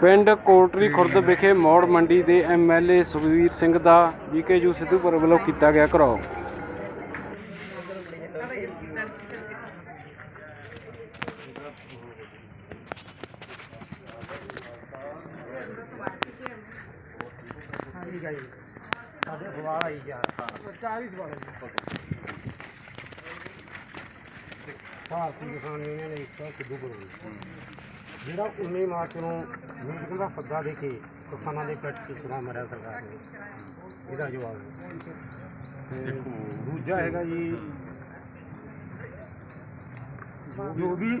ਪਿੰਡ ਕੋਟਰੀ ਖੁਰਦ ਵਿਖੇ ਮੌੜ ਮੰਡੀ ਦੇ ਐਮਐਲਏ ਸੁਖਵੀਰ ਸਿੰਘ ਦਾ ਜੀਕੇਯੂ ਸਿੱਧੂਪੁਰ ਵੱਲੋਂ ਕੀਤਾ ਗਿਆ ਘਰਾਓ ਸਾਡੇ ਸਵਾਲ ਆਈ ਜਾ 40 ਸਵਾਲ ਭਾਰਤੀ ਕਿਸਾਨ ਯੂਨੀਅਨ ਨੇ ਇੱਕ ਸਿੱਧੂ ਬੋਲੀ ਜਿਹੜਾ 19 ਮਾਰਚ ਨੂੰ ਮੀਟਿੰਗ ਦਾ ਸੱਦਾ ਦੇ ਕੇ ਕਿਸਾਨਾਂ ਦੇ ਪੈਟ ਕਿਸ ਤਰ੍ਹਾਂ ਮਰਿਆ ਸਰਕਾਰ ਨੇ? ਇਹਦਾ ਜਵਾਬ ਤੇ ਦੂਜਾ ਹੈਗਾ ਜੀ ਜੋ ਵੀ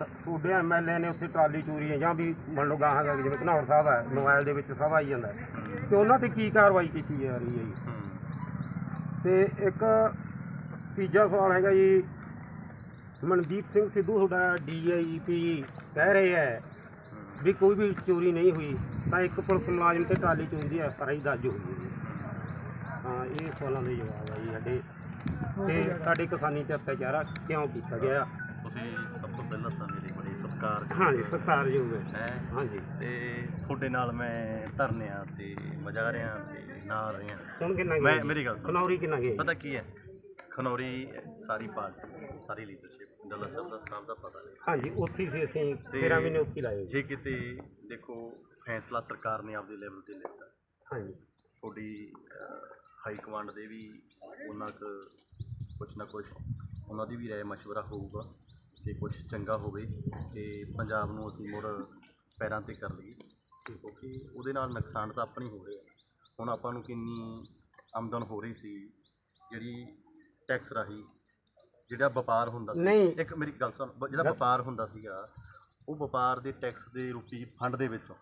ਤੁਹਾਡੇ ਐਮਐਲਏ ਨੇ ਉੱਥੇ ਟਰਾਲੀ ਚੋਰੀ ਹੈ ਜਾਂ ਵੀ ਮੰਨ ਲਓ ਗਾਹਾਂ ਦਾ ਜਿਵੇਂ ਘਨੌਰ ਸਾਹਿਬ ਹੈ ਮੋਬਾਈਲ ਦੇ ਵਿੱਚ ਸਭ ਆਈ ਜਾਂਦਾ। ਤੇ ਉਹਨਾਂ ਤੇ ਕੀ ਕਾਰਵਾਈ ਕੀਤੀ ਜਾ ਰਹੀ ਹੈ ਜੀ? ਤੇ ਇੱਕ ਤੀਜਾ ਸਵਾਲ ਹੈਗਾ ਜੀ ਮਨਦੀਪ ਸਿੰਘ ਸਿੱਧੂ ਤੁਹਾਡਾ ਡੀਆਈਪੀ ਕਹਿ ਰਹੇ ਹੈ ਵੀ ਕੋਈ ਵੀ ਚੋਰੀ ਨਹੀਂ ਹੋਈ ਤਾਂ ਇੱਕ ਪੁਲਿਸ ਮੁਲਾਜ਼ਮ ਤੇ ਟਰਾਲੀ ਚੋਰੀ ਹੈ ਪਰ ਹੀ ਦਰਜ ਹੋਈ ਹੈ। ਜੀ ਹਾਂ ਇਹ ਸਵਾਲਾਂ ਦੇ ਜਵਾਬ ਆ ਜੀ ਸਾਡੇ। ਤੇ ਸਾਡੇ ਕਿਸਾਨੀ ਤੇ ਅਤਿਆਚਾਰ ਕਿਉਂ ਕੀਤਾ ਗਿਆ? ਤੁਸੀਂ ਸਭ ਤੋਂ ਪਹਿਲਾਂ ਤਾਂ ਮੇਰੀ ਬੜੀ ਸਤਿਕਾਰ ਹਾਂਜੀ ਸਤਿਕਾਰਯੋਗ ਹੈ। ਹੈ? ਹਾਂਜੀ ਤੇ ਤੁਹਾਡੇ ਨਾਲ ਮੈਂ ਧਰਨਿਆਂ ਤੇ ਮਜਾ ਰਿਆਂ ਤੇ ਨਾਲ ਰਿਆਂ ਹੁਣ ਕਿੰਨਾ ਮੈਂ ਗਿਆ ਮੇਰੀ ਗੱਲ ਸੁਣੋ। ਖਨੌਰੀ ਕਿੰਨਾ ਗਿਆ ਪਤਾ ਕੀ ਹੈ? ਖਨੌਰੀ ਸਾਰੀ ਪਾਰਟੀ ਸਾਰੀ ਲੀਡਰਸ਼ਿਪ ਡੱਲਾ ਸਾਹਿਬ ਦਾ ਸਾਹਿਬ ਦਾ ਪਤਾ ਨਹੀਂ ਹਾਂਜੀ ਉੱਥੇ ਹੀ ਸੀ ਅਸੀਂ ਤੇ 13 ਮਹੀਨੇ ਉੱਥੇ ਹੀ ਲਾਏ ਜੀ ਜੇ ਕਿਤੇ ਦੇਖੋ ਫੈਸਲਾ ਸਰਕਾਰ ਨੇ ਆਪਦੇ ਲੈਵਲ ਤੇ ਲਿੱਤਾ ਹਾਂਜੀ ਤੁਹਾਡੀ ਹਾਈ ਕਮਾਂਡ ਦੇ ਵੀ ਉਹਨਾਂ ਕੁ ਕੁਛ ਨਾ ਕੁਛ ਉਹਨਾਂ ਦੀ ਵੀ ਰਾਏ مشورہ ਹੋਊਗਾ ਕਿ ਕੁਝ ਚੰਗਾ ਹੋਵੇ ਤੇ ਪੰਜਾਬ ਨੂੰ ਅਸੀਂ ਮੁੜ ਪੈਰਾਂ ਤੇ ਕਰ ਲਈਏ ਕਿਉਂਕਿ ਉਹਦੇ ਨਾਲ ਨੁਕਸਾਨ ਤਾਂ ਆਪਣੀ ਹੋ ਰਿਹਾ ਹੁਣ ਆਪਾਂ ਨੂੰ ਕਿੰਨੀ ਆਮਦਨ ਹੋ ਰਹੀ ਸੀ ਜਿਹੜੀ ਟੈਕਸ ਰਾਹੀਂ ਜਿਹੜਾ ਵਪਾਰ ਹੁੰਦਾ ਸੀ ਨਹੀਂ। ਇੱਕ ਮੇਰੀ ਗੱਲ ਸੁਣ ਬ- ਜਿਹੜਾ ਵਪਾਰ ਹੁੰਦਾ ਸੀਗਾ ਉਹ ਵਪਾਰ ਦੇ ਟੈਕਸ ਦੇ ਰੂਪੀ ਫੰਡ ਦੇ ਵਿੱਚੋਂ।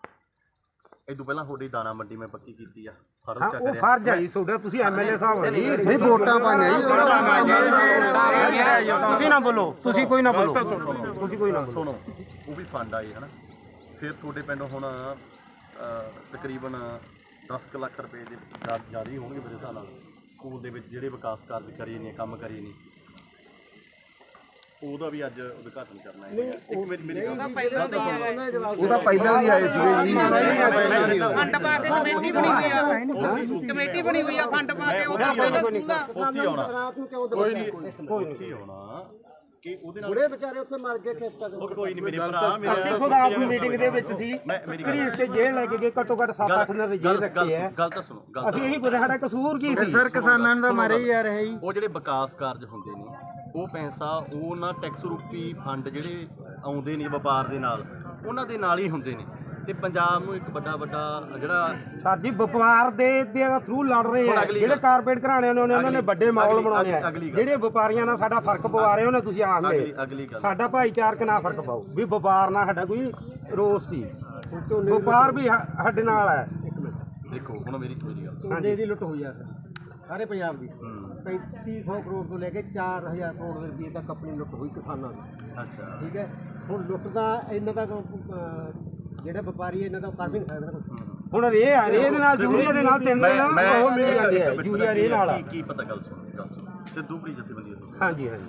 ਇਹ ਤੋਂ ਪਹਿਲਾਂ ਤੁਹਾਡੀ ਦਾਣਾ ਮੰਡੀ ਮੈਂ ਪੱਕੀ ਕੀਤੀ ਆ ਫਰਜ਼ ਹਾਂ ਚੱਕ ਉਹ ਰਿਹਾ। ਫਰਜ਼ ਹੈ ਜੀ ਤੁਹਾਡਾ ਤੁਸੀਂ ਐਮਐਲਏ ਸਾਹਿਬ ਹੋ ਜੀ। ਨਹੀਂ, ਵੋਟਾਂ ਪਾਈਆਂ ਜੀ ਤੁਸੀਂ ਨਾ ਬੋਲੋ ਤੁਸੀਂ ਕੋਈ ਨਾ ਬੋਲੋ। ਤੁਸੀਂ ਕੋਈ ਨਾ ਬੋਲੋ। ਸੁਣੋ ਉਹ ਵੀ ਫੰਡ ਆਏ ਹਨਾ। ਫਿਰ ਤੁਹਾਡੇ ਪਿੰਡ ਹੁਣ ਅਹ, ਤਕਰੀਬਨ 10 ਕੁ ਲੱਖ ਰੁਪਏ ਦੇ ਜ਼ਿਆਦਾ ਹੀ ਹੋਣਗੇ ਮੇਰੇ ਹਿਸਾਬ ਨਾਲ। ਸਕੂਲ ਦੇ ਵਿੱਚ ਜਿਹੜੇ ਵਿਕਾਸ ਕਾਰਜ ਕਰੇ ਨੇ ਕੰਮ ਕਰੇ ਨੇ ਉਹਦਾ ਵੀ ਅੱਜ ਉਦਘਾਟਨ ਕਰਨਾ ਹੈ। ਇੱਕ ਮੇਰੀ ਮੇਰੀ ਗੱਲ ਗੱਲ ਤਾਂ ਸੁਣ ਲਓ ਉਹਦਾ ਪਹਿਲਾਂ ਵੀ ਆਏ ਸੀਗੇ ਜੀ ਫੰਡ ਪਾ ਕੇ ਕਮੇਟੀ ਬਣੀ ਹੋਈ ਆ। ਕਮੇਟੀ ਬਣੀ ਹੋਈ ਆ ਫੰਡ ਪਾ ਕੇ ਉਹਦਾ ਪਹਿਲਾਂ ਸਕੂਲ ਉੱਥੇ ਆਉਣਾ। ਰਾਤ ਨੂੰ ਕਿਉਂ ਕੋਈ ਨਹੀਂ ਉੱਥੇ ਆਉਣਾ ਕਿ ਉਹਦੇ ਨਾਲ ਵਿਚਾਰੇ ਉੱਥੇ ਮਰ ਗਏ ਖੇਤਾਂ ਉਹ ਕੋਈ ਨਹੀਂ ਮੇਰੇ ਭਰਾ ਮੇਰਾ ਅਸੀਂ ਖੁਦ ਆਪ ਮੀਟਿੰਗ ਦੇ ਵਿੱਚ ਸੀ। ਮੈਂ ਮੇਰੀ ਗੱਲ ਘੜੀਸ ਕੇ ਜੇਲ੍ਹ ਲੈ ਕੇ ਗਏ ਘੱਟੋ ਘੱਟ 7-8 ਦਿਨ ਜੇਲ੍ਹ ਗੱਲ ਰੱਖੀ ਹੈ ਗੱਲ ਤਾਂ ਸੁਣੋ ਗੱਲ ਅਸੀਂ ਤਾਂ ਇਹੀ ਪੁੱਛਿਆ ਸਾਡਾ ਕਸੂਰ ਕੀ ਸੀ? ਸਰ ਕਿਸਾਨਾਂ ਦਾ ਮਾਰੇ ਹੀ ਆ ਰਹੇ ਉਹ ਜਿਹੜੇ ਵਿਕਾਸ ਕਾਰਜ ਹੁੰਦੇ ਨੇ ਉਹ ਪੈਸਾ ਉਹ ਨਾ ਟੈਕਸ ਰੂਪੀ ਫੰਡ ਜਿਹੜੇ ਆਉਂਦੇ ਨੇ ਵਪਾਰ ਦੇ ਨਾਲ ਉਹਨਾਂ ਦੇ ਨਾਲ ਹੀ ਹੁੰਦੇ ਨੇ। ਤੇ ਪੰਜਾਬ ਨੂੰ ਇੱਕ ਵੱਡਾ ਵੱਡਾ ਜਿਹੜਾ ਸਰ ਜੀ ਵਪਾਰ ਦੇ ਦੇ ਥਰੂ ਲੜ ਰਹੇ ਆ। ਜਿਹੜੇ। ਕਾਰਪੋਰੇਟ ਘਰਾਣਿਆਂ ਨੇ ਉਹਨਾਂ ਨੇ ਵੱਡੇ ਮਾਹੌਲ ਬਣਾਉਣੇ ਆ। ਜਿਹੜੇ ਵਪਾਰੀਆਂ ਨਾਲ ਸਾਡਾ ਫ਼ਰਕ ਪਵਾ ਰਹੇ ਹੋ ਨਾ ਤੁਸੀਂ ਅਗਲੀ ਗੱਲ। ਸਾਡਾ ਭਾਈਚਾਰਕ ਨਾਲ ਫ਼ਰਕ ਪਾਓ। ਵੀ ਵਪਾਰ ਨਾਲ ਸਾਡਾ ਕੋਈ ਰੋਸ ਸੀ। ਵਪਾਰ ਵੀ ਸਾਡੇ ਨਾਲ ਹੈ। ਦੇਖੋ ਹੁਣ ਮੇਰੀ ਮੇਰੀ ਗੱਲ ਝੋਨੇ ਦੀ ਲੁੱਟ ਹੋਈ ਆ। ਸਾਰੇ ਪੰਜਾਬ ਦੀ। ਹੂੰ। 3500 ਕਰੋੜ ਤੋਂ ਲੈ ਕੇ 4000 ਕਰੋੜ ਦੇ ਰੁਪਏ ਤੱਕ ਆਪਣੀ ਲੁੱਟ ਹੋਈ ਕਿਸਾਨਾਂ ਦੀ। ਅੱਛਾ। ਠੀਕ ਹੈ? ਹੁਣ ਲੁੱਟ ਦਾ ਇਹਨਾਂ ਦਾ ਜਿਹੜਾ ਵਪਾਰੀ ਇਹਨਾਂ ਦਾ ਕਰ ਵੀ ਨਹੀਂ ਸਕਦਾ ਹੂੰ। ਹੁਣ ਇਹ ਆ ਇਹਦੇ ਨਾਲ ਯੂਰੀਆ ਦੇ ਨਾਲ ਤਿੰਨ ਮੈਂ ਉਹ ਮਿਲ ਜਾਂਦੇ ਮਿੰਟ ਯੂਰੀਆ ਰੇ ਨਾਲ ਕੀ ਕੀ ਪਤਾ ਗੱਲ ਸੁਣ ਗੱਲ ਸੁਣ। ਸਿੱਧੂ ਬੜੀ ਜਥੇਬੰਦੀ ਹੈ ਹਾਂਜੀ ਹਾਂਜੀ।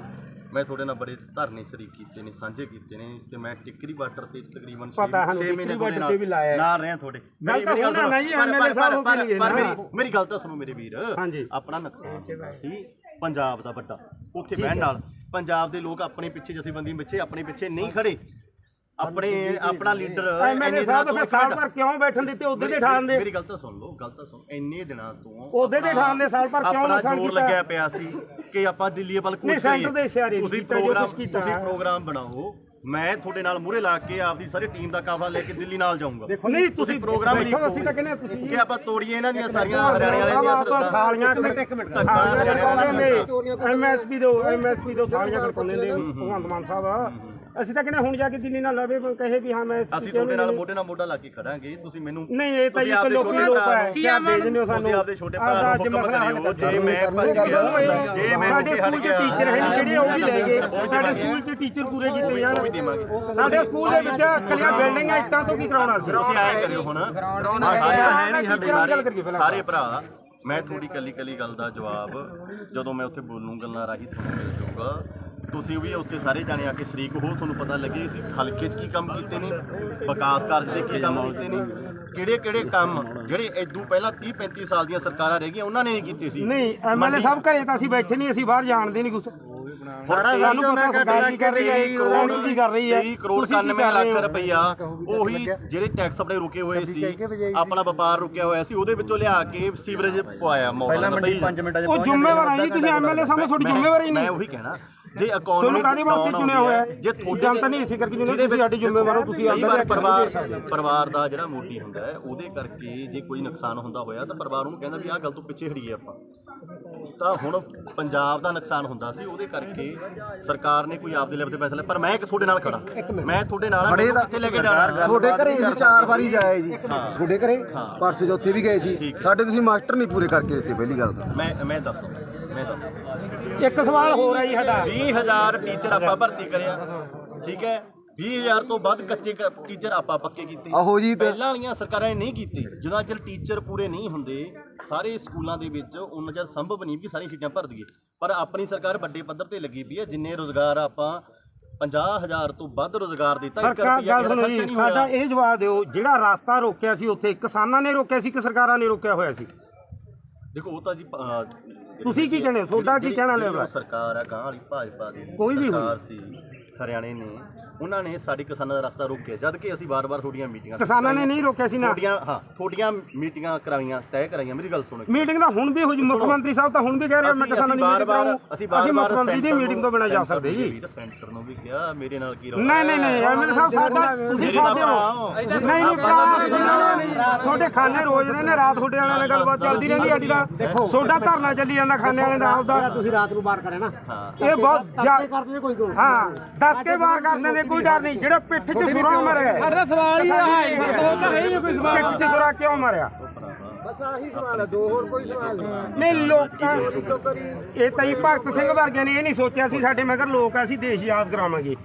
ਮੈਂ ਤੁਹਾਡੇ ਨਾਲ ਬੜੇ ਧਰਨੇ ਸ਼ਰੀਕ ਕੀਤੇ ਨੇ ਸਾਂਝੇ ਕੀਤੇ ਨੇ ਤੇ ਮੈਂ ਟਿੱਕਰੀ ਬਾਰਡਰ ਤੇ ਤਕਰੀਬਨ ਪਤਾ ਸਾਨੂੰ, 6 ਮਹੀਨੇ ਤੁਹਾਡੇ ਹੈ। ਨਾਲ ਰਹੇ ਤੁਹਾਡੇ। ਗੱਲ ਪਰ-। ਮੇਰੀ ਮੇਰੀ ਗੱਲ ਤਾਂ ਸੁਣੋ ਮੇਰੇ ਵੀਰ। ਆਪਣਾ ਨੁਕਸਾਨ ਸੀ ਪੰਜਾਬ ਦਾ ਵੱਡਾ ਉੱਥੇ ਬਹਿਣ ਨਾਲ। ਪੰਜਾਬ ਦੇ ਲੋਕ ਆਪਣੇ ਪਿੱਛੇ ਜਥੇਬੰਦੀ ਪਿੱਛੇ ਆਪਣੇ ਪਿੱਛੇ ਨਹੀਂ ਖੜੇ। ਆਪਣੇ ਆਪਣਾ ਲੀਡਰ ਐਮਐਲਏ ਸਾਹਿਬ ਤਾਂ ਫਿਰ ਸਾਲ ਭਰ ਕਿਉਂ ਬੈਠਣ ਦਿੱਤੇ? ਉਹਦੇ ਦੇ ਠਾਣ ਦੇ। ਮੇਰੀ ਗੱਲ ਤਾਂ ਸੁਣ ਲਓ ਗੱਲ ਤਾਂ ਸੁਣ ਇੰਨੇ ਦਿਨਾਂ ਤੋਂ ਉਹਦੇ ਦੇ ਠਾਣ ਦੇ ਸਾਲ ਭਰ ਕਿਉਂ ਨੁਕਸਾਨ ਕੀਤਾ? ਲੱਗਿਆ ਪਿਆ ਸੀ ਕਿ ਆਪਾਂ ਦਿੱਲੀ ਵੱਲ ਨਹੀਂ, ਦੇ ਇਸ਼ਾਰੇ ਤੁਸੀਂ ਪ੍ਰੋਗਰਾਮ ਤੁਸੀਂ। ਪ੍ਰੋਗਰਾਮ ਬਣਾਓ। ਮੈਂ ਤੁਹਾਡੇ ਨਾਲ ਮੂਹਰੇ ਲਾ ਕੇ ਆਪਦੀ ਸਾਰੀ ਟੀਮ ਦਾ ਕਾਫਲਾ ਲੈ ਕੇ ਦਿੱਲੀ ਨਾਲ ਜਾਊਂਗਾ। ਨਹੀਂ ਤੁਸੀਂ ਪ੍ਰੋਗਰਾਮ ਲਿਖੋ ਅਸੀਂ ਤਾਂ ਕਹਿੰਦੇ ਤੁਸੀਂ ਕਿ ਆਪਾਂ ਤੋੜੀਏ ਇਹਨਾਂ ਦੀਆਂ ਸਾਰੀਆਂ ਹਰਿਆਣੇ ਵਾਲਿਆਂ ਦੀਆਂ ਆਪਾਂ ਥਾਲੀਆਂ ਇੱਕ ਮਿੰਟ ਹਰਿਆਣੇ ਵਾਲਿਆਂ ਨੇ ਐਮਐਸਪੀ ਦੋ ਐਮਐਸਪੀ ਦੋ ਥਾਲੀਆਂ ਖੜਕਾਉਂਦੇ ਨੇ ਭਗਵੰਤ ਮਾਨ ਸਾਹਿਬ ਅਸੀਂ ਤਾਂ ਕਹਿੰਦੇ ਹੁਣ ਜਾ ਕੇ ਦਿੱਲੀ ਨਾਲ ਲਵੇ ਕਹੇ ਵੀ ਹਾਂ ਮੈਂ ਅਸੀਂ ਤੁਹਾਡੇ ਨਾਲ ਮੋਢੇ ਨਾਲ ਮੋਢਾ ਲਾ ਕੇ ਖੜਾਂਗੇ ਤੁਸੀਂ ਮੈਨੂੰ ਨਹੀਂ ਇਹ ਤਾਂ ਇੱਕ ਲੋਕੀ ਹੈ ਕਿਆ ਭੇਜਦੇ ਹੋ। ਸਾਨੂੰ ਤੁਸੀਂ ਆਪਦੇ ਛੋਟੇ ਭਰਾ ਨੂੰ ਹੁਕਮ ਕਰਿਓ ਜੇ ਮੈਂ ਭੱਜ ਗਿਆ ਜੇ। ਮੈਂ ਸਾਡੇ ਪਿੱਛੇ ਹਟ ਸਕੂਲ ਗਿਆ ਟੀਚਰ ਹੈ ਜਿਹੜੇ ਉਹ ਵੀ ਲੈ ਗਏ ਸਾਡੇ ਸਕੂਲ 'ਚ ਟੀਚਰ ਪੂਰੇ ਕੀਤੇ ਦੇਵਾਂਗੇ। ਸਾਡੇ ਸਕੂਲ ਦੇ ਵਿੱਚ ਕੱਲੀਆਂ ਬਿਲਡਿੰਗਾਂ ਇੱਟਾਂ ਤੋਂ ਕੀ ਕਰਾਉਣਾ ਸੀ ਤੁਸੀਂ ਆਏ ਕਰਿਓ ਹੁਣ। ਸਾਰੇ ਸਾਰੇ ਭਰਾ ਮੈਂ ਤੁਹਾਡੀ ਕੱਲੀ ਕੱਲੀ ਗੱਲ ਦਾ ਜਵਾਬ ਜਦੋਂ ਮੈਂ ਉੱਥੇ ਬੋਲੂੰ ਗੱਲਾਂ ਰਾਹੀਂ ਤੁਹਾਨੂੰ ਮਿਲ ਜਾਊਗਾ। ਤੁਸੀਂ ਵੀ ਉੱਥੇ ਸਾਰੇ ਜਾਣੇ ਆ ਕੇ ਸ਼ਰੀਕ ਹੋ ਤੁਹਾਨੂੰ ਪਤਾ ਲੱਗੇ ਅਸੀਂ ਹਲਕੇ 'ਚ ਕੀ ਕੰਮ ਕੀਤੇ ਨੇ ਵਿਕਾਸ ਕਾਰਜ ਦੇ ਕੀ ਕੰਮ ਕੀਤੇ ਨੇ ਕਿਹੜੇ ਕਿਹੜੇ ਕੰਮ ਜਿਹੜੇ ਇਦੋਂ ਪਹਿਲਾਂ 30 35 ਸਾਲ ਦੀਆਂ ਸਰਕਾਰਾਂ ਰਹਿ ਗਈਆਂ ਉਹਨਾਂ ਨੇ ਨਹੀਂ ਕੀਤੇ ਸੀ। ਨਹੀਂ ਐਮਐਲਏ ਸਾਹਿਬ ਘਰੇ ਤਾਂ ਅਸੀਂ ਬੈਠੇ ਨਹੀਂ ਅਸੀਂ ਬਾਹਰ ਜਾਣਦੇ ਨਹੀਂ ਕੁਛ। ਸਾਰਾ ਸਾਨੂੰ ਪਤਾ ਸਰਕਾਰ ਕੀ ਕਰ ਰਹੀ ਹੈ ਕੌਣ ਕੀ ਕਰ ਰਹੀ ਹੈ 30 ਕਰੋੜ ਤੁਸੀਂ ਕੀ 99 ਕਰ ਰਹੇ ਲੱਖ ਹੋ? ਰੁਪਈਆ ਉਹੀ ਜਿਹੜੇ ਟੈਕਸ ਆਪਣੇ ਰੁਕੇ ਹੋਏ ਸੀ ਆਪਣਾ ਵਪਾਰ ਰੁਕਿਆ ਹੋਇਆ ਸੀ ਉਹਦੇ ਵਿੱਚੋਂ ਲਿਆ ਕੇ ਸੀਵਰੇਜ ਪਵਾਇਆ ਮੌਲਾ ਪਹਿਲਾਂ 5 ਮਿੰਟਾਂ ਉਹ ਜ਼ਿੰਮੇਵਾਰ ਹੈ ਜੀ ਤੁਸੀਂ ਐਮਐਲਏ ਸਾਹਮਣੇ ਤੁਹਾਡੀ ਜ਼ਿੰਮੇਵਾਰੀ ਮੈਂ ਨਹੀਂ। ਉਹੀ ਕਹਿਣਾ ਜੇ ਤੁਹਾਨੂੰ ਕਾਹਦੇ ਵਾਸਤੇ ਚੁਣਿਆ ਹੋਇਆ ਹੈ? ਜੇ ਤੁਹਾਡੇ ਜਨਤਾ ਨੇ ਇਸੇ ਕਰਕੇ ਚੁਣਿਆ, ਤੁਸੀਂ ਸਾਡੀ ਜ਼ਿੰਮੇਵਾਰ ਹੋ, ਤੁਸੀਂ ਲੈ ਕੇ ਪਰਿਵਾਰ। ਪਰਿਵਾਰ ਦਾ ਜਿਹੜਾ ਮੋਢੀ ਹੁੰਦਾ ਹੈ ਉਹਦੇ ਕਰਕੇ ਜੇ ਕੋਈ ਨੁਕਸਾਨ ਹੁੰਦਾ ਹੋਇਆ ਤਾਂ ਪਰਿਵਾਰ ਉਹਨੂੰ ਕਹਿੰਦਾ ਵੀ ਆਹ ਗੱਲ ਤੋਂ ਪਿੱਛੇ ਹਟੀਏ ਆਪਾਂ। ਤਾਂ ਹੁਣ ਪੰਜਾਬ ਦਾ ਨੁਕਸਾਨ ਹੁੰਦਾ ਸੀ ਉਹਦੇ ਕਰਕੇ ਸਰਕਾਰ ਨੇ ਕੋਈ ਆਪਦੇ ਲੈਵਲ ਤੇ ਫੈਸਲਾ ਪਰ ਮੈਂ ਇੱਕ ਤੁਹਾਡੇ ਨਾਲ ਖੜਾ ਮੈਂ ਤੁਹਾਡੇ ਨਾਲ ਹਾਂ, ਮੈਨੂੰ ਕਿੱਥੇ ਲੈ ਕੇ ਜਾਣਾ? ਤੁਹਾਡੇ ਘਰੇ ਅਸੀਂ ਚਾਰ ਵਾਰੀ ਜਾਏ ਜੀ। ਤੁਹਾਡੇ ਘਰੇ? ਪਰਸੋਂ ਚੌਥੇ ਵੀ ਗਏ ਸੀ। ਠੀਕ। ਸਾਡੇ ਤੁਸੀਂ ਮਾਸਟਰ ਨਹੀਂ ਪੂਰੇ ਕਰਕੇ ਦਿੱਤੇ ਪਹਿਲੀ ਗੱਲ ਤਾਂ। ਮੈਂ ਮੈਂ ਦੱਸਦਾ ਮੈਂ ਦੱਸਦਾ। ਇੱਕ ਸਵਾਲ ਹੋਰ ਹੈ ਜੀ ਸਾਡਾ। 20000 ਟੀਚਰ ਆਪਾਂ ਭਰਤੀ ਕਰਿਆ। ਠੀਕ ਹੈ? 20000 ਤੋਂ ਵੱਧ ਕੱਚੇ ਕ- ਟੀਚਰ ਆਪਾਂ ਪੱਕੇ ਕੀਤੇ। ਆਹੋ ਜੀ ਤੇ ਪਹਿਲਾਂ ਵਾਲੀਆਂ ਸਰਕਾਰਾਂ ਨੇ ਨਹੀਂ ਕੀਤੇ। ਜਦੋਂ ਚਿਰ ਟੀਚਰ ਪੂਰੇ ਨਹੀਂ ਹੁੰਦੇ ਸਾਰੇ ਸਕੂਲਾਂ ਦੇ ਵਿੱਚ ਉਹਨਾਂ ਚਿਰ ਸੰਭਵ ਨਹੀਂ ਕਿ ਸਾਰੀਆਂ ਸੀਟਾਂ ਭਰ ਦਈਏ। ਪਰ ਆਪਣੀ ਸਰਕਾਰ ਵੱਡੇ ਪੱਧਰ ਤੇ ਲੱਗੀ ਪਈ ਹੈ ਜਿੰਨੇ ਰੋਜ਼ਗਾਰ ਆਪਾਂ 50000 ਤੋਂ ਵੱਧ ਰੋਜ਼ਗਾਰ ਦਿੱਤਾ ਇੱਕ ਸਰਕਾਰ ਰੁਪਈਆ ਗੱਲ ਕਿਸੇ ਦਾ ਸੁਣੋ ਖਰਚਾ ਜੀ ਨਹੀਂ ਸਾਡਾ ਹੋਇਆ ਇਹ ਜਵਾਬ ਦਿਓ ਜਿਹੜਾ ਰਸਤਾ ਰੋਕਿਆ ਸੀ ਉੱਥੇ ਕਿਸਾਨਾਂ ਨੇ ਰੋਕਿਆ ਸੀ ਕਿ ਸਰਕਾਰਾਂ ਨੇ ਰੋਕਿਆ ਹੋਇਆ ਸੀ? ਦੇਖੋ ਉਹ ਤਾਂ ਜੀ ਅਹ, ਤੁਸੀਂ ਕੀ ਕਹਿੰਦੇ ਹੋ? ਤੁਹਾਡਾ ਕੀ ਕਹਿਣਾ ਜਿਹੜੀ ਲੈਵਾ? ਸਰਕਾਰ ਆ ਗਾਂ ਵਾਲੀ ਭਾਜਪਾ ਦੀ ਕੋਈ ਵੀ। ਸਰਕਾਰ ਸੀ ਹਰਿਆਣੇ ਨੇ ਉਹਨਾਂ ਨੇ ਸਾਡੇ ਕਿਸਾਨਾਂ ਦਾ ਰਸਤਾ ਰੋਕਿਆ ਜਦ ਕਿ ਅਸੀਂ ਵਾਰ-ਵਾਰ ਤੁਹਾਡੀਆਂ ਮੀਟਿੰਗਾਂ ਕਿਸਾਨਾਂ ਨੇ ਨਹੀਂ ਰੋਕਿਆ ਸੀ ਨਾ। ਤੁਹਾਡੀਆਂ ਹਾਂ ਤੁਹਾਡੀਆਂ ਮੀਟਿੰਗਾਂ ਕਰਾਈਆਂ ਤੈਅ ਕਰਾਈਆਂ ਮੇਰੀ ਗੱਲ ਸੁਣੋ ਮੀਟਿੰਗ ਦਾ ਹੁਣ ਵੀ ਹੋ ਜੀ ਮੁੱਖ ਮੰਤਰੀ ਸਾਹਿਬ ਤਾਂ ਹੁਣ ਵੀ ਕਹਿ ਰਹੇ ਮੈਂ ਕਿਸਾਨਾਂ ਦੀ ਮੀਟਿੰਗ ਕਰਾਉਂ ਅਸੀਂ ਮੁੱਖ ਮੰਤਰੀ ਦੀ ਮੀਟਿੰਗ ਤੋਂ ਬਿਨਾਂ ਜਾ ਸਕਦੇ ਜੀ। ਸੈਂਟਰ ਨੂੰ ਵੀ ਕਿਹਾ ਮੇਰੇ ਨਾਲ ਕੀ ਰੌਲਾ ਨਹੀਂ ਨਹੀਂ ਨਹੀਂ ਐਮਐਲਏ ਸਾਹਿਬ ਸਾਡਾ ਤੁਸੀਂ ਨਾਲ ਸਾਡੇ ਹੋ। ਨਹੀਂ ਨਹੀਂ ਭਰਾ ਤੁਹਾਡੇ ਖਾਨੇ ਰੋਜ਼ ਨੇ ਰਾਤ ਤੁਹਾਡੇ ਵਾਲਿਆਂ ਨਾਲ ਗੱਲਬਾਤ ਚੱਲਦੀ ਰਹਿੰਦੀ ਅੱਜ ਦਾ ਤੁਹਾਡਾ ਧਰਨਾ ਚੱਲੀ ਜਾਂਦਾ ਖਾਨੇ ਵਾਲੇ ਦਾ ਆਪਦਾ। ਤੁਸੀਂ ਰਾਤ ਨੂੰ ਬਾਹਰ ਕਰੇ ਨਾ। ਇਹ ਬਹੁਤ ਕਰਦੇ ਕੋਈ ਕੋਈ ਹਾਂ ਦੱਸ ਕੇ ਵਾਰ ਕਰਦੇ ਨੇ ਕੋਈ ਡਰ ਨਹੀਂ। ਜਿਹੜਾ ਪਿੱਠ 'ਚ ਸੁਰਾ ਮਾਰਿਆ ਸਾਡਾ ਸਵਾਲ ਹੀ ਹੈ। ਹੀ ਕੋਈ ਸਵਾਲ। ਪਿੱਠ 'ਚ ਸੁਰਾ ਕਿਉਂ ਮਾਰਿਆ? ਬਸ ਆਹੀ ਸਵਾਲ ਹੈ ਦੋ ਹੋਰ ਕੋਈ ਸਵਾਲ ਨਹੀਂ। ਨਹੀਂ ਲੋਕਾਂ ਇਹ ਤਾਂ ਹੀ ਭਗਤ ਸਿੰਘ ਵਰਗਿਆਂ ਨੇ ਇਹ ਨਹੀਂ ਸੋਚਿਆ ਸੀ ਸਾਡੇ ਮਗਰ ਲੋਕ ਆ ਅਸੀਂ ਦੇਸ਼ ਯਾਦ ਕਰਾਵਾਂਗੇ।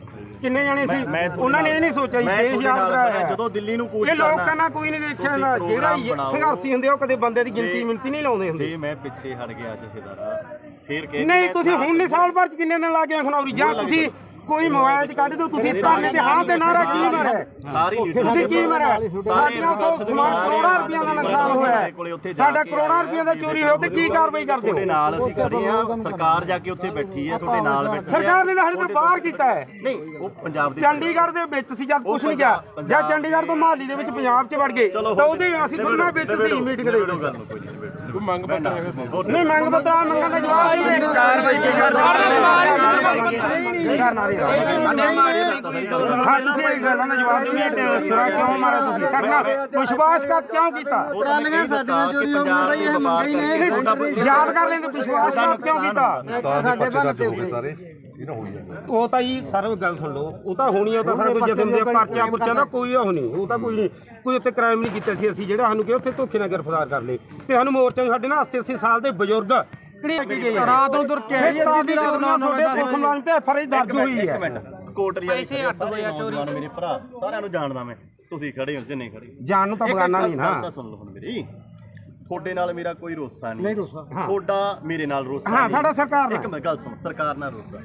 ਕਿੰਨੇ ਜਾਣੇ ਸੀ? ਉਹਨਾਂ ਨੇ ਇਹ ਨਹੀਂ ਸੋਚਿਆ ਜੀ ਦੇਸ਼ ਯਾਦ ਕਰਾਇਆ ਜਦੋਂ ਦਿੱਲੀ ਨੂੰ ਕੂਚ ਇਹ ਲੋਕਾਂ ਕਰਨਾ, ਨਾਲ ਕੋਈ ਨਹੀਂ ਦੇਖਿਆ ਨਾ ਜਿਹੜਾ। ਸੰਘਰਸ਼ੀ ਹੁੰਦੇ ਉਹ ਕਦੇ ਬੰਦੇ ਦੀ ਗਿਣਤੀ ਮਿੰਤੀ ਨਹੀਂ ਲਾਉਂਦੇ ਹੁੰਦੇ। ਜੇ ਮੈਂ ਪਿੱਛੇ ਹਟ ਗਿਆ ਜਥੇਦਾਰਾ ਫੇਰ ਕਹਿ ਨਹੀਂ ਤੁਸੀਂ ਹੁਣ ਨਹੀਂ ਸਾਲ ਭਰ ਚ ਕਿੰਨੇ ਦਿਨ ਲਾ ਕੇ ਖਣੌਰੀ ਜਾਂ ਤੁਸੀਂ ਕੋਈ ਮੋਬਾਈਲ 'ਚ ਕੱਢ ਦਿਓ ਤੁਸੀਂ ਸਾਨੇ ਦੇ ਹਾਂ ਤੇ ਨਾਰਾ ਕੀ ਮਾਰਿਆ? ਸਾਰੀ ਤੁਸੀਂ ਕੀ ਮਾਰਿਆ? ਸਾਡੀਆਂ ਤੋਂ ਸਮਾਨ ਕਰੋੜਾਂ ਰੁਪਈਆ ਦਾ ਨੁਕਸਾਨ ਹੋਇਆ। ਸਾਡਾ ਕਰੋੜਾਂ ਰੁਪਈਆ ਦਾ ਚੋਰੀ ਹੋਇਆ ਤੇ ਕੀ ਕਾਰਵਾਈ ਕਰਦੇ ਤੁਹਾਡੇ ਹੋ ਨਾਲ ਅਸੀਂ ਖੜੇ ਆ ਸਰਕਾਰ ਜਾ ਕੇ ਉੱਥੇ ਬੈਠੀ ਹੈ ਤੁਹਾਡੇ ਨਾਲ ਬੈਠੀ ਹੈ ਸਰਕਾਰ ਨੇ ਤਾਂ ਸਾਡੇ ਤੋਂ ਬਾਹਰ ਕੀਤਾ ਹੈ। ਨਹੀਂ ਉਹ ਪੰਜਾਬ ਦੇ ਚੰਡੀਗੜ੍ਹ ਦੇ ਵਿੱਚ ਸੀ ਜਦ ਕੁਝ ਨਹੀਂ ਗਿਆ ਜਾਂ ਚੰਡੀਗੜ੍ਹ ਤੋਂ ਮਹਾਲੀ ਦੇ ਵਿੱਚ ਪੰਜਾਬ 'ਚ ਵੜ ਗਏ ਤਾਂ ਉਹਦੇ ਅਸੀਂ ਦੋਨਾਂ ਵਿੱਚ ਸੀ ਮੀਟਿੰਗ ਦੇ ਵਿੱਚ। ਕੋਈ ਮੰਗ ਪੱਤਰ ਨਹੀਂ ਮੰਗ ਪੱਤਰ ਮੰਗਣ ਦਾ ਜਵਾਬ ਨਹੀਂ ਹੈ? ਕਾਰਵਾਈ ਕੀ ਕਰਨਾ ਹਾਂ? ਤੁਸੀਂ ਇਹ ਗੱਲਾਂ ਦਾ ਜਵਾਬ ਦਿਓ। ਸੁਰਾ ਕਿਉਂ ਮਾਰਿਆ ਤੁਸੀਂ? ਸਾਡੇ ਵਿਸ਼ਵਾਸਘਾਤ ਕਿਉਂ ਕੀਤਾ? ਟਰਾਲੀਆਂ ਸਾਡੀਆਂ ਚੋਰੀ ਹੋ ਗਈਆਂ ਬਈ ਇਹ ਮੰਗੇ ਹੀ ਨਹੀਂ, ਯਾਦ ਕਰ ਲੈਂਦੇ ਵਿਸ਼ਵਾਸਘਾਤ ਕਿਉਂ ਕੀਤਾ? ਸਾਡੇ ਦਰਜ ਹੋ ਗਏ ਸਾਰੇ। ਇਹ ਨਾ ਹੋਈ ਜਾਂਦਾ। ਉਹ ਤਾਂ ਜੀ ਸਰ ਗੱਲ ਸੁਣ ਲਓ। ਉਹ ਤਾਂ ਹੋਣੀ ਆ, ਉਹ ਤਾਂ ਸਾਰਾ ਕੁਝ ਦੇ ਪਰਚਾ ਪੁਰਚਾ ਦਾ ਕੋਈ ਉਹ ਨਹੀਂ। ਉਹ ਤਾਂ ਕੋਈ ਨਹੀਂ। ਕੋਈ ਉੱਤੇ ਕ੍ਰਾਈਮ ਨਹੀਂ ਕੀਤਾ ਸੀ ਅਸੀਂ ਜਿਹੜਾ ਸਾਨੂੰ ਕਿ ਉੱਥੇ ਧੋਖੇ ਨਾਲ ਗ੍ਰਿਫਤਾਰ ਕਰ ਲਏ। ਤੇ ਸਾਨੂੰ ਮੋਰਚੇ ਸਾਡੇ ਨਾਲ 80 80 ਸਾਲ ਦੇ ਬਜ਼ੁਰਗ ਕਿਹੜੇ ਅੱਗੇ ਗਏ ਰਾਤ ਉਧਰ ਕੇ ਰਾਤ ਦੀ ਰਾਤ ਨਾਲ ਤੁਹਾਡੇ ਤੇ ਫਰਜ਼ ਦਰਜ ਹੋਈ ਹੈ। ਕੋਟਰੀ ਪੈਸੇ 8 ਵਜੇ ਚੋਰੀ ਮੇਰੇ ਭਰਾ ਸਾਰਿਆਂ ਨੂੰ ਜਾਣਦਾ ਮੈਂ ਤੁਸੀਂ ਖੜੇ ਹੋ ਜਿੰਨੇ ਖੜੇ। ਜਾਨ ਨੂੰ ਤਾਂ ਬਗਾਨਾ ਨਹੀਂ ਨਾ। ਸੁਣ ਲਓ ਹੁਣ ਮੇਰੀ। ਤੁਹਾਡੇ ਨਾਲ ਮੇਰਾ ਕੋਈ ਰੋਸਾ ਨਹੀਂ। ਨਹੀਂ ਰੋਸਾ। ਤੁਹਾਡਾ ਮੇਰੇ ਨਾਲ ਰੋਸਾ ਹਾਂ। ਸਾਡਾ ਸਰਕਾਰ ਨਾਲ। ਇੱਕ ਮਿੰਟ ਗੱਲ ਸੁਣ ਸਰਕਾਰ ਨਾਲ ਰੋਸਾ।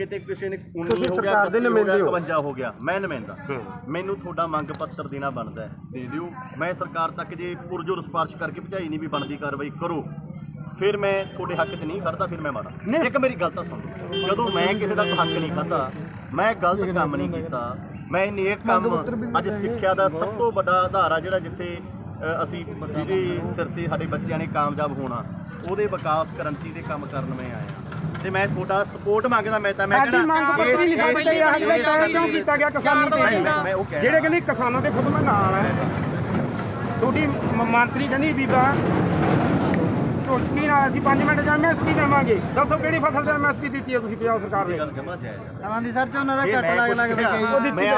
ਕਿਤੇ ਕਿਸੇ ਨੇ 19 ਤੁਸੀਂ ਹੋ ਗਿਆ ਸਰਕਾਰ ਦੇ 31 ਹੋ ਗਿਆ, ਨੁਮਾਇੰਦੇ ਹੋ। 52 ਹੋ ਗਿਆ ਮੈਂ ਨੁਮਾਇੰਦਾ ਹੂੰ। ਮੈਨੂੰ ਤੁਹਾਡਾ ਮੰਗ ਪੱਤਰ ਦੇਣਾ ਬਣਦਾ ਦੇ ਦਿਓ ਮੈਂ ਸਰਕਾਰ ਤੱਕ ਜੇ ਪੁਰਜੋਰ ਸਪਾਰਸ਼ ਕਰਕੇ ਭਜਾਈ ਨਹੀਂ ਵੀ ਬਣਦੀ ਕਾਰਵਾਈ ਕਰੋ ਫਿਰ ਮੈਂ ਤੁਹਾਡੇ ਹੱਕ 'ਚ ਨਹੀਂ ਖੜਦਾ ਫਿਰ ਮੈਂ ਮਾੜਾ। ਇੱਕ ਮੇਰੀ ਗੱਲ ਤਾਂ ਸੁਣ। ਜਦੋਂ ਮੈਂ ਕਿਸੇ ਦਾ ਹੱਕ ਨਹੀਂ ਖਾਧਾ ਮੈਂ ਗਲਤ ਕੰਮ ਨਹੀਂ ਕੀਤਾ ਮੈਂ ਨੇਕ ਕੰਮ ਅੱਜ ਸਿੱਖਿਆ ਦਾ ਸਭ ਤੋਂ ਵੱਡਾ ਆਧਾਰ ਆ ਜਿਹੜਾ ਜਿੱਥੇ ਅਸੀਂ ਜਿਹਦੇ ਸਿਰ ਤੇ ਸਾਡੇ ਬੱਚਿਆਂ ਨੇ ਕਾਮਯਾਬ ਹੋਣਾ ਉਹਦੇ ਵਿਕਾਸ ਕ੍ਰਾਂਤੀ ਦੇ ਕੰਮ ਕਰਨ ਮੈਂ ਆਇਆ ਤੇ ਮੈਂ ਤੁਹਾਡਾ ਸਪੋਰਟ ਮੰਗਦਾ ਮੈਂ ਤਾਂ ਮੈਂ ਸਾਡੀ ਮੰਗ ਪੱਤਰ ਨਹੀਂ ਸਾਡੇ ਤੇ ਇਹ ਹਜੇ ਤੱਕ ਕਿਉਂ ਕੀਤਾ ਗਿਆ ਕਿਸਾਨੀ ਤੇ ਜਿਹੜੇ ਕਹਿੰਦੇ ਕਿਸਾਨਾਂ ਦੇ ਖੁਦ ਮੈਂ ਨਾਲ ਹੈ। ਛੋਟੀ ਮੰਤਰੀ ਕਹਿੰਦੀ ਬੀਬਾ ਟੋਟਕੀ ਨਾਲ ਅਸੀਂ 5 ਮਿੰਟ ਜਾਂ ਐਮਐਸਪੀ ਦੇਵਾਂਗੇ। ਦੱਸੋ ਕਿਹੜੀ ਫਸਲ ਤੇ ਐਮਐਸਪੀ ਦਿੱਤੀ ਹੈ ਤੁਸੀਂ ਪੰਜਾਬ ਸਰਕਾਰ ਨੇ? ਇਹ ਗੱਲ ਜਮਾ ਜਾਇਜ਼ ਸਰ ਝੋਨਾ ਦਾ ਘੱਟ ਲੱਗ ਲੱਗ ਕੇ ਮੈਂ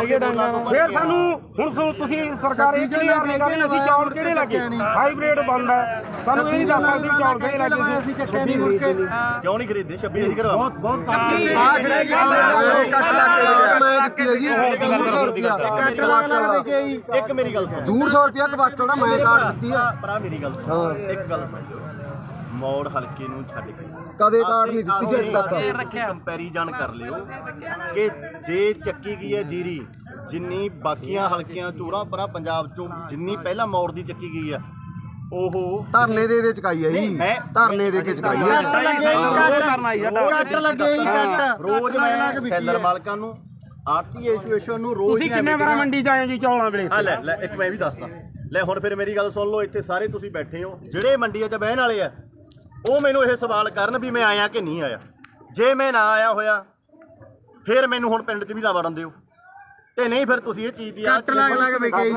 ਫਿਰ। ਸਾਨੂੰ ਹੁਣ ਸੁ- ਤੁਸੀਂ ਸਰਕਾਰ ਇਹ ਕਿਹੜੀ ਨਹੀਂ ਕਰ ਰਹੀ ਅਸੀਂ ਚੌਲ ਕਿਹੜੇ ਲੱਗੇ? ਹਾਈਬ੍ਰਿਡ ਬੰਦ ਹੈ। ਸਾਨੂੰ ਇਹ ਨਹੀਂ ਦੱਸ ਸਕਦੇ ਚੌਲ ਕਿਹੜੇ ਲੱਗੇ ਅਸੀਂ ਚੱਕਿਆ ਨਹੀਂ ਮੁੜ ਕੇ। ਕਿਉਂ ਨਹੀਂ ਖਰੀਦਦੇ 26 ਅਸੀਂ ਕਰਵਾ ਬਹੁਤ ਬਹੁਤ ਜੀ 200 ਰੁਪਿਆ ਕੱਟ ਲੱਗ ਲੱਗ ਕੇ ਜੀ। ਇੱਕ ਮੇਰੀ ਗੱਲ ਸੁਣ। 200 ਰੁਪਿਆ ਕਵਾਟਰ ਦਾ ਮੈਂ ਕਾਟ ਦਿੱਤੀ ਆ। ਭਰਾ ਮੇਰੀ ਗੱਲ। ਸੁਣ। ਇੱਕ ਗੱਲ ਸੁਣ। ਮੌੜ ਹਲਕੇ ਨੂੰ ਛੱਡ ਕੇ। ਕਦੇ ਕਾਰਡ ਨਹੀਂ ਦਿੱਤੀ ਸੀ ਅੱਜ ਤੱਕ। ਤੁਸੀਂ ਕੰਪੈਰੀਜ਼ਨ ਕਰ ਲਿਓ ਕਿ ਜੇ ਚੱਕੀ ਗਈ ਹੈ ਜੀਰੀ ਜਿੰਨੀ ਬਾਕੀਆਂ ਹਲਕਿਆਂ ਚੋਰਾਂ ਪਰਾਂ ਪੰਜਾਬ ਚੋਂ ਜਿੰਨੀ ਪਹਿਲਾਂ ਮੌੜ ਦੀ ਚੱਕੀ ਗਈ ਆ ਉਹ ਧਰਨੇ ਦੇ ਦੇ ਚਕਾਈ ਹੈ ਜੀ। ਧਰਨੇ ਦੇ ਕੇ ਚਕਾਈ ਹੈ। ਕੱਟ ਲੱਗੇ ਜੀ ਕੱਟ। ਕੱਟ ਲੱਗੇ ਜੀ ਕੱਟ। ਰੋਜ਼ ਮੈਂ ਸੈਲਰ ਮਾਲਕਾਂ ਨੂੰ ਆਰਟੀ ਐਸੋਸੀਏਸ਼ਨ ਨੂੰ ਰੋਜ਼ ਤੁਸੀਂ ਕਿੰਨੇ ਵਾਰ ਮੰਡੀ ਹੋ ਜੀ ਚੌਲਾਂ ਵੇਲੇ ਆ ਲੈ ਲੈ ਇੱਕ ਮੈਂ ਵੀ ਦੱਸਦਾ। ਲੈ ਹੁਣ ਫਿਰ ਮੇਰੀ ਗੱਲ ਸੁਣ ਲਓ ਇੱਥੇ ਸਾਰੇ ਤੁਸੀਂ ਬੈਠੇ ਹੋ। ਜਿਹੜੇ ਮੰਡੀਆਂ 'ਚ ਬਹਿਣ ਵਾਲੇ ਆ ਉਹ ਮੈਨੂੰ ਇਹ ਸਵਾਲ ਕਰਨ ਵੀ ਮੈਂ ਆਇਆ ਕਿ ਨਹੀਂ ਆਇਆ। ਜੇ ਮੈਂ ਨਾ ਆਇਆ ਹੋਇਆ ਫਿਰ ਮੈਨੂੰ ਹੁਣ ਪਿੰਡ 'ਚ ਵੀ ਨਾ ਵੜਨ ਦਿਓ। ਤੇ ਨਹੀਂ ਫਿਰ ਤੁਸੀਂ ਇਹ ਚੀਜ਼ ਦੀ ਕੱਟ ਲੱਗ ਲੱਗ ਵੇਖੇ ਜੀ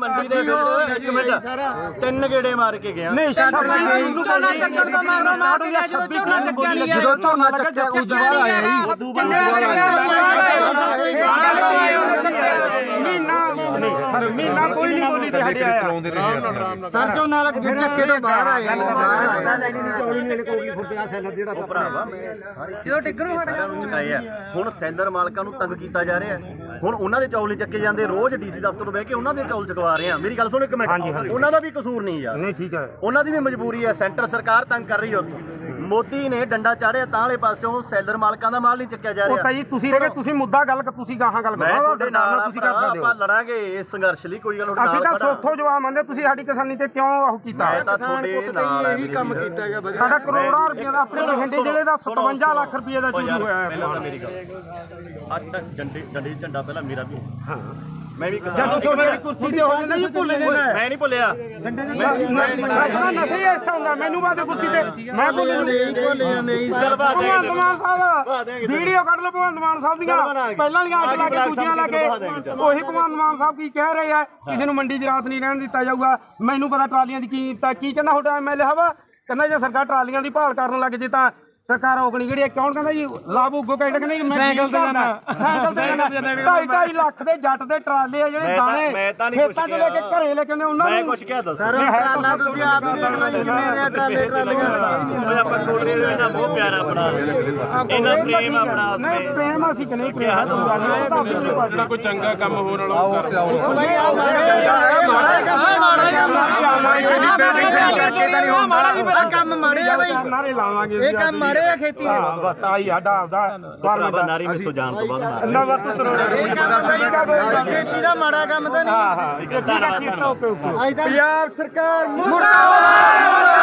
ਮੰਡੀ ਦੇ ਵਿੱਚ ਇੱਕ ਮਿੰਟ। ਤਿੰਨ ਗੇੜੇ ਮਾਰ ਕੇ ਗਿਆ। ਨਹੀਂ ਝੋਨਾ ਚੱਕਣ ਤੋਂ ਮਗਰੋਂ ਮਾਰ ਕੇ ਜਦੋਂ ਝੋਨਾ ਚੱਕਿਆ ਨਹੀਂ ਜਦੋਂ ਝੋਨਾ ਚੱਕਿਆ ਉਦੋਂ ਬਾਅਦ ਆਇਆ। ਜੀ ਉਦੋਂ ਮਹੀਨਾ ਸਰ ਮਹੀਨਾ ਕੋਈ ਨਹੀਂ ਬੋਲੀ ਤੇ ਹਟਿਆ ਆ ਸਰ ਝੋਨਾ ਲੱਗ ਚੱਕੇ ਤੋਂ ਬਾਹਰ ਆਇਆ ਜੀ ਬਾਹਰ ਆਇਆ ਉਹ ਭਰਾਵਾ ਮੈਂ ਜਦੋਂ ਟਿੱਗਰ ਹਟ ਨੂੰ ਚੁਕਾਏ ਆ। ਹੁਣ ਸੈਲਰ ਮਾਲਕਾਂ ਨੂੰ ਤੰਗ ਕੀਤਾ ਜਾ ਰਿਹਾ ਹੈ। ਹੁਣ ਉਹਨਾਂ ਦੇ ਚੌਲ ਨਹੀਂ ਚੱਕੇ ਜਾਂਦੇ ਰੋਜ਼ ਡੀਸੀ ਦਫ਼ਤਰ ਤੋਂ ਬਹਿ ਕੇ ਉਹਨਾਂ ਦੇ ਚੌਲ ਚਕਵਾ ਰਹੇ ਆ। ਮੇਰੀ ਗੱਲ ਸੁਣੋ ਇੱਕ ਮਿੰਟ। ਉਹਨਾਂ ਦਾ ਵੀ ਕਸੂਰ ਨਹੀਂ ਯਾਰ ਨਹੀਂ ਠੀਕ ਹੈ। ਉਹਨਾਂ ਦੀ ਵੀ ਮਜਬੂਰੀ ਹੈ। ਸੈਂਟਰ ਸਰਕਾਰ ਤੰਗ ਕਰ ਰਹੀ ਹੈ ਉੱਥੇ। ਮੋਦੀ ਨੇ ਡੰਡਾ ਚਾੜਿਆ ਤਾਂ ਵਾਲੇ ਪਾਸਿਓਂ ਸੈਲਰ ਮਾਲਕਾਂ ਦਾ ਮਾਲ ਨਹੀਂ ਚੱਕਿਆ ਜਾ ਉਹ ਰਿਹਾ। ਜੀ ਤੁਸੀਂ ਰਹੇ ਤੁਸੀਂ ਮੁੱਦਾ ਗੱਲ ਤੁਸੀਂ ਗਾਹਾਂ ਗੱਲ ਮੈਂ ਕਰੋ ਤੁਹਾਡੇ ਨਾਲ ਤੁਸੀਂ ਕਰ ਸਕਦੇ ਆਪਾਂ ਹੋ ਲੜਾਂਗੇ ਇਸ ਸੰਘਰਸ਼ ਲਈ ਕੋਈ ਗੱਲ ਤੁਹਾਡੇ ਅਸੀਂ ਤਾਂ। ਸੋਥੋਂ ਜਵਾਬ ਮੰਨਦੇ ਤੁਸੀਂ ਸਾਡੀ ਕਿਸਾਨੀ ਤੇ ਕਿਉਂ ਉਹ ਕੀਤਾ? ਮੈਂ ਤਾਂ ਤੁਹਾਡੇ ਨਾਲ ਆ ਇਹੀ ਕੰਮ ਕੀਤਾ ਹੈਗਾ ਵਧੀਆ ਸਾਡਾ ਕਰੋੜਾਂ ਰੁਪਏ ਦਾ ਆਪਣੇ ਬਠਿੰਡੇ ਜ਼ਿਲ੍ਹੇ ਦਾ 57 ਲੱਖ ਰੁਪਏ ਦਾ ਚੋਰੀ ਹੋਇਆ ਹੈ। ਪਹਿਲਾਂ ਤਾਂ ਮੇਰੀ ਗੱਲ ਅੱਜ ਤੱਕ ਝੰਡੇ ਝੰਡੇ ਝੰਡਾ ਪਹਿਲਾਂ ਮੇਰਾ ਵੀ ਹਾਂ। ਮੈਂ ਵੀ ਕਿਸਾਨ ਜਦੋਂ ਤੁਹਾਡੀ ਕੁਰਸੀ ਤੇ ਹੋ ਜਾਂਦਾ ਜੀ ਭੁੱਲ ਜਾਂਦਾ ਹੈ। ਮੈਂ ਨਹੀਂ ਭੁੱਲਿਆ। ਸਾਡਾ ਨਸ਼ਾ ਹੀ ਐਸਾ ਹੁੰਦਾ ਮੈਨੂੰ ਬਾਅਦ ਕੁਰਸੀ ਤੇ। ਮੈਂ ਭੁੱਲ ਨਹੀਂ ਭੁੱਲ ਜਾਂਦੇ ਜੀ ਚੱਲ ਬਾਤ ਭਗਵੰਤ ਮਾਨ ਬਾਤ ਸਾਹਿਬ ਹੈਗੀ। ਵੀਡੀਓ ਕੱਢ ਲਓ ਭਗਵੰਤ ਮਾਨ ਸਾਹਿਬ ਦੀਆਂ। ਪਹਿਲਾਂ ਦੀਆਂ ਅੱਗ ਲਾ ਕੇ ਆਹ ਦੂਜੀਆਂ ਲਾ ਕੇ। ਬਣਾ ਦੇਂਗੇ ਚੱਲ। ਉਹੀ ਭਗਵੰਤ ਮਾਨ ਸਾਹਿਬ ਕੀ ਕਹਿ ਰਹੇ ਆ ਕਿਸੇ ਨੂੰ ਮੰਡੀ 'ਚ ਰਾਤ ਨਹੀਂ ਰਹਿਣ ਦਿੱਤਾ ਜਾਊਗਾ। ਮੈਨੂੰ ਪਤਾ ਟਰਾਲੀਆਂ ਦੀ ਕੀਮਤ ਆ ਕੀ ਕਹਿੰਦਾ ਤੁਹਾਡਾ ਐਮਐਲਏ ਹਵਾ ਕਹਿੰਦਾ ਜੇ ਸਰਕਾਰ ਟਰਾਲੀਆਂ ਦੀ ਭਾਲ ਕਰਨ ਲੱਗ ਜੇ ਤਾਂ ਸਰਕਾਰ ਰੋਕਣੀ ਜਿਹੜੀ ਹੈ। ਕੌਣ ਕਹਿੰਦਾ ਜੀ? ਲਾਭੂ ਗੋ ਕਹਿੰਦਾ ਕਹਿੰਦਾ ਜੀ ਮੈਂ ਸਾਈਕਲ ਤੇ ਜਾਣਾ ਸਾਈਕਲ ਤੇ ਜਾਣਾ ਢਾਈ ਢਾਈ ਲੱਖ ਦੇ ਜੱਟ ਦੇ ਟਰਾਲੇ ਆ ਜਿਹੜੇ ਦਾਣੇ ਮੈਂ ਤਾਂ ਨਹੀਂ ਕੁਛ ਖੇਤਾਂ 'ਚ ਲੈ ਕੇ। ਘਰੇ ਲੈ ਕੇ ਆਉਂਦੇ ਉਹਨਾਂ ਮੈਂ ਕੁਝ ਕਿਹਾ ਦੱਸ। ਸਰ ਟਰਾਲਾ ਤੁਸੀਂ ਆਪ ਹੀ ਦੇਖ ਲਓ ਜੀ ਕਿੰਨੇ ਦੇ ਟਰਾਲੇ ਟਰਾਲੀਆਂ। ਓਏ ਆਪਾਂ ਕੋਟਰੇ ਦੇ ਇਹਨਾਂ ਬਹੁਤ ਪਿਆਰਾ ਆਪਣਾ ਇਹਨਾਂ ਪ੍ਰੇਮ ਆਪਣਾ ਨਹੀਂ ਪ੍ਰੇਮ ਅਸੀਂ ਕਿ ਨਹੀਂ ਹੈ ਜਿਹੜਾ ਕੋਈ ਚੰਗਾ ਕੰਮ ਹੋਣ ਵਾਲਾ ਉਹ ਕਰ। ਕੰਮ ਮਾੜੇ ਆ ਬਈ। ਨਾਰੇ ਲਾਵਾਂਗੇ ਇਹ ਕੰਮ ਮਾੜੇ ਆ ਖੇਤੀ ਦੇ ਹਾਂ ਬਸ ਆਹੀ ਸਾਡਾ ਆਪਦਾ ਭਰਾਵਾ ਨਾਰੀ ਮੇਰੇ ਤੋਂ ਜਾਣ ਤੋਂ ਬਾਅਦ ਮਾਰ ਅੰਨਾ ਵਰਤ ਤਰੋੜਾ ਇਹ ਕੰਮ ਬਈ ਖੇਤੀ ਦਾ ਮਾੜਾ ਕੰਮ ਤਾਂ ਨਹੀਂ। ਹਾਂ ਹਾਂ। ਓਕੇ ਪੰਜਾਬ ਸਰਕਾਰ ਮੁਰਦਾਬਾਦ।